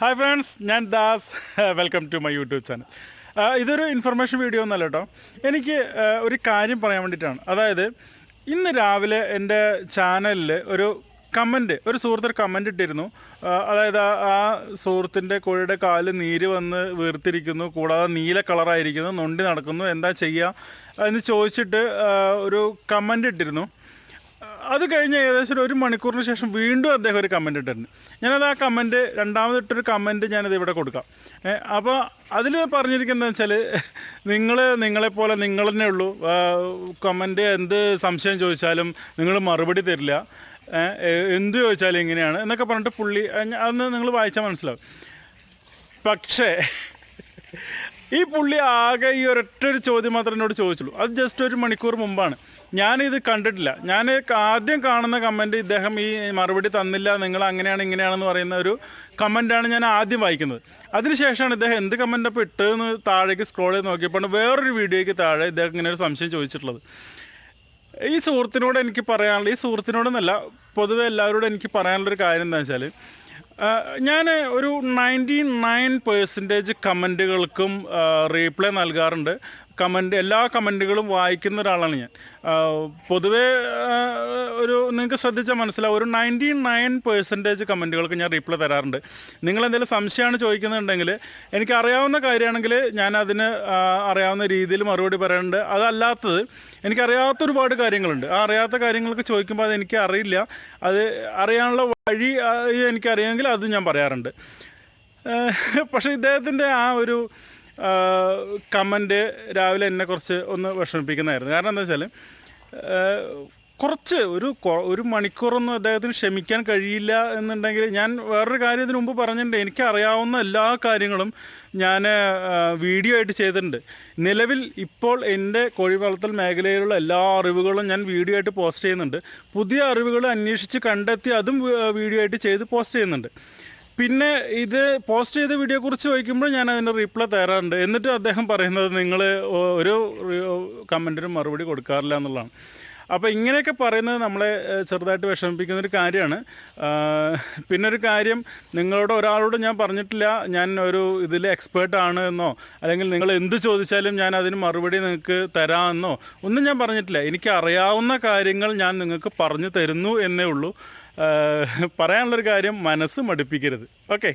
Hi friends ഞാൻ Das. Welcome to my YouTube channel ഇതൊരു information video ഒന്നല്ല കേട്ടോ എനിക്ക് ഒരു കാര്യം പറയാൻ വേണ്ടിയിട്ടാണ്. അതായത് ഇന്ന് രാവിലെ എന്റെ ചാനലിൽ ഒരു കമന്റ് ഒരു സുഹൃത്തൊരു കമന്റ് ഇട്ടിരുന്നു. അതായത് ആ- സുഹൃത്തിന്റെ കോഴിയുടെ കാൽ നീര് വന്ന് വീർത്തിരിക്കുന്നു കൂടാതെ നീല കളറായിരിക്കുന്നു നൊണ്ടി നടക്കുന്നു എന്താ ചെയ്യുക എന്ന് ചോദിച്ചിട്ട് ഒരു കമന്റ് ഇട്ടിരുന്നു. അത് കഴിഞ്ഞ് ഏകദേശം ഒരു മണിക്കൂറിന് ശേഷം വീണ്ടും അദ്ദേഹം ഒരു കമന്റ് ഇട്ടിട്ടുണ്ട്. ഞാനത് ആ കമന്റ് രണ്ടാമതിട്ടൊരു കമന്റ് ഞാനത് ഇവിടെ കൊടുക്കാം. അപ്പോൾ അതിൽ പറഞ്ഞിരിക്കുന്നത് വെച്ചാൽ നിങ്ങൾ നിങ്ങളെപ്പോലെ നിങ്ങൾ തന്നെ ഉള്ളൂ. കമന്റ് എന്ത് സംശയം ചോദിച്ചാലും നിങ്ങൾ മറുപടി തരില്ല. എന്ത് ചോദിച്ചാലും ഇങ്ങനെയാണ് എന്നൊക്കെ പറഞ്ഞിട്ട് പുള്ളി അന്ന് നിങ്ങൾ വായിച്ചാൽ മനസ്സിലാവും. പക്ഷേ ഈ പുള്ളി ആകെ ഈ ഒരൊറ്റ ഒരു ചോദ്യം മാത്രം എന്നോട് ചോദിച്ചുള്ളൂ. അത് ജസ്റ്റ് ഒരു മണിക്കൂർ മുമ്പാണ്. ഞാനിത് കണ്ടിട്ടില്ല. ഞാൻ ആദ്യം കാണുന്ന കമന്റ് ഇദ്ദേഹം ഈ മറുപടി തന്നില്ല നിങ്ങൾ അങ്ങനെയാണ് ഇങ്ങനെയാണെന്ന് പറയുന്ന ഒരു കമന്റാണ് ഞാൻ ആദ്യം വായിക്കുന്നത്. അതിനുശേഷമാണ് ഇദ്ദേഹം എന്ത് കമന്റ് അപ്പോൾ ഇട്ടതെന്ന് താഴേക്ക് സ്ക്രോൾ ചെയ്ത് നോക്കിയപ്പോൾ വേറൊരു വീഡിയോയ്ക്ക് താഴെ ഇദ്ദേഹം ഇങ്ങനെ ഒരു സംശയം ചോദിച്ചിട്ടുള്ളത്. ഈ സുഹൃത്തിനോട് എനിക്ക് പറയാനുള്ള ഈ സുഹൃത്തിനോടെന്നല്ല പൊതുവെ എല്ലാവരോടും എനിക്ക് പറയാനുള്ളൊരു കാര്യം എന്താ വെച്ചാൽ ഞാൻ ഒരു നയന്റി നയൻ പേഴ്സന്റേജ് കമന്റുകൾക്കും റീപ്ലൈ നൽകാറുണ്ട്. കമന്റ് എല്ലാ കമന്റുകളും വായിക്കുന്ന ഒരാളാണ് ഞാൻ. പൊതുവേ ഒരു നിങ്ങൾക്ക് ശ്രദ്ധിച്ചാൽ മനസ്സിലാവും. ഒരു നയന്റി നയൻ പേഴ്സന്റേജ് കമന്റുകൾക്ക് ഞാൻ റിപ്ലൈ തരാറുണ്ട്. നിങ്ങൾ എന്തെങ്കിലും സംശയമാണ് ചോദിക്കുന്നുണ്ടെങ്കിൽ എനിക്ക് അറിയാവുന്ന കാര്യമാണെങ്കിൽ ഞാൻ അതിന് അറിയാവുന്ന രീതിയിൽ മറുപടി പറയാറുണ്ട്. അതല്ലാത്തത് എനിക്കറിയാത്ത ഒരുപാട് കാര്യങ്ങളുണ്ട്. ആ അറിയാത്ത കാര്യങ്ങൾക്ക് ചോദിക്കുമ്പോൾ അത് എനിക്ക് അറിയില്ല. അത് അറിയാനുള്ള വഴി എനിക്കറിയാമെങ്കിൽ അത് ഞാൻ പറയാറുണ്ട്. പക്ഷേ ഇദ്ദേഹത്തിന്റെ ആ ഒരു കമന്റ് രാവിലെ എന്നെ കുറച്ച് ഒന്ന് വിഷമിപ്പിക്കുന്നതായിരുന്നു. കാരണം എന്താ വെച്ചാൽ കുറച്ച് ഒരു ഒരു മണിക്കൂറൊന്നും അദ്ദേഹത്തിന് ക്ഷമിക്കാൻ കഴിയില്ല എന്നുണ്ടെങ്കിൽ ഞാൻ വേറൊരു കാര്യം ഇതിനു മുമ്പ് പറഞ്ഞിട്ടുണ്ട്. എനിക്കറിയാവുന്ന എല്ലാ കാര്യങ്ങളും ഞാൻ വീഡിയോ ആയിട്ട് ചെയ്തിട്ടുണ്ട്. നിലവിൽ ഇപ്പോൾ എന്റെ കോഴി വളർത്തൽ മേഖലയിലുള്ള എല്ലാ അറിവുകളും ഞാൻ വീഡിയോ ആയിട്ട് പോസ്റ്റ് ചെയ്യുന്നുണ്ട്. പുതിയ അറിവുകൾ അന്വേഷിച്ച് കണ്ടെത്തി അതും വീഡിയോ ആയിട്ട് ചെയ്ത് പോസ്റ്റ് ചെയ്യുന്നുണ്ട്. പിന്നെ ഇത് പോസ്റ്റ് ചെയ്ത വീഡിയോ കുറിച്ച് ചോദിക്കുമ്പോൾ ഞാൻ അതിന് റിപ്ലൈ തരാറുണ്ട്. എന്നിട്ട് അദ്ദേഹം പറയുന്നത് നിങ്ങൾ ഒരു കമന്റിനും മറുപടി കൊടുക്കാറില്ല എന്നുള്ളതാണ്. അപ്പോൾ ഇങ്ങനെയൊക്കെ പറയുന്നത് നമ്മളെ ചെറുതായിട്ട് വിഷമിപ്പിക്കുന്ന ഒരു കാര്യമാണ്. പിന്നെ ഒരു കാര്യം നിങ്ങളോട് ഒരാളോട് ഞാൻ പറഞ്ഞിട്ടില്ല ഞാൻ ഒരു ഇതിൽ എക്സ്പേർട്ട് ആണ് എന്നോ അല്ലെങ്കിൽ നിങ്ങൾ എന്ത് ചോദിച്ചാലും ഞാൻ അതിന് മറുപടി നിങ്ങൾക്ക് തരാമെന്നോ ഒന്നും ഞാൻ പറഞ്ഞിട്ടില്ല. എനിക്ക് അറിയാവുന്ന കാര്യങ്ങൾ ഞാൻ നിങ്ങൾക്ക് പറഞ്ഞു തരുന്നു എന്നേ ഉള്ളൂ. പറയാനുള്ളൊരു കാര്യം മനസ്സ് മടുപ്പിക്കരുത്. ഓക്കെ.